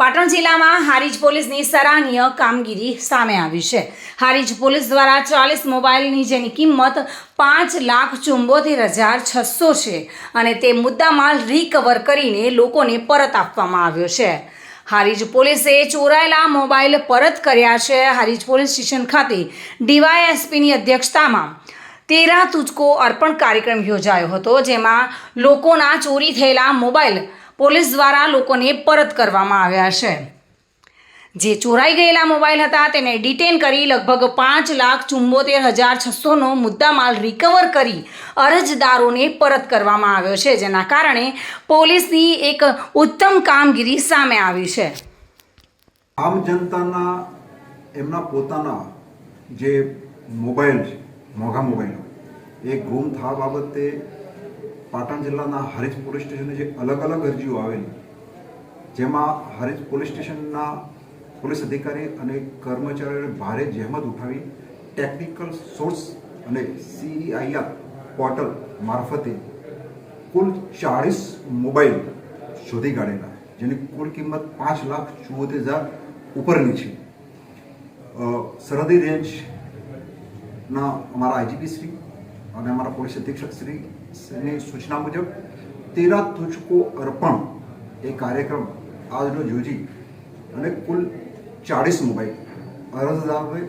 પાટણ જિલ્લામાં હારીજ પોલીસની સરાહનીય કામગીરી સામે આવી છે. હારીજ પોલીસ દ્વારા ચાલીસ મોબાઈલની જેની કિંમત પાંચ લાખ ચુંબોતેર હજાર છસો છે અને તે મુદ્દામાલ રિકવર કરીને લોકોને પરત આપવામાં આવ્યો છે. હારીજ પોલીસે ચોરાયેલા મોબાઈલ પરત કર્યા છે. હારીજ પોલીસ સ્ટેશન ખાતે ડીવાયએસપીની અધ્યક્ષતામાં તેરા તુચકો અર્પણ કાર્યક્રમ યોજાયો હતો, જેમાં લોકોના ચોરી થયેલા મોબાઈલ પોલીસ દ્વારા લોકોને પરત કરવામાં આવ્યા છે. જે ચોરાઈ ગયેલા મોબાઈલ હતા, તેને ડિટેન કરી લગભગ પાંચ લાખ ચુંબોતેર હજાર છસોનો મુદ્દામાલ રિકવર કરી અરજદારોને પરત કરવામાં આવ્યો છે, જેના કારણે પોલીસની એક ઉત્તમ કામગીરી સામે આવી છે. આમ જનતાના, એમના પોતાના જે મોબાઈલ છે, મોંઘા મોબાઈલ, એ ગુમ થવા બાબતે પાટણ જિલ્લાના હરીજ પોલીસ સ્ટેશને જે અલગ અલગ અરજીઓ આવેલી, જેમાં હરીજ પોલીસ સ્ટેશનના પોલીસ અધિકારી અને કર્મચારીઓએ ભારે જહેમત ઉઠાવી ટેકનિકલ સોર્સ અને સીઈઆઈઆર પોર્ટલ મારફતે કુલ ચાળીસ મોબાઈલ શોધી કાઢેલા, જેની કુલ કિંમત પાંચ લાખ ચુમ્મોતેર હજાર ઉપરની છે. સરહદી રેન્જના અમારા આઈજીપી શ્રી અને અમારા પોલીસ અધિક્ષક શ્રીની સૂચના મુજબ તેરા તુચકો અર્પણ એ કાર્યક્રમ આજનો યોજી અને કુલ ચાળીસ મોબાઈલ અરજદારોએ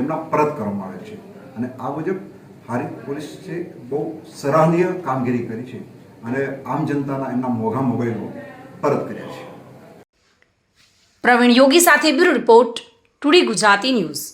એમના પરત કરવામાં આવે છે. અને આ મુજબ હારી પોલીસે બહુ સરાહનીય કામગીરી કરી છે અને આમ જનતાના એમના મોંઘા મોબાઈલો પરત કર્યા છે. પ્રવીણ યોગી સાથે bureau report today Gujarati news.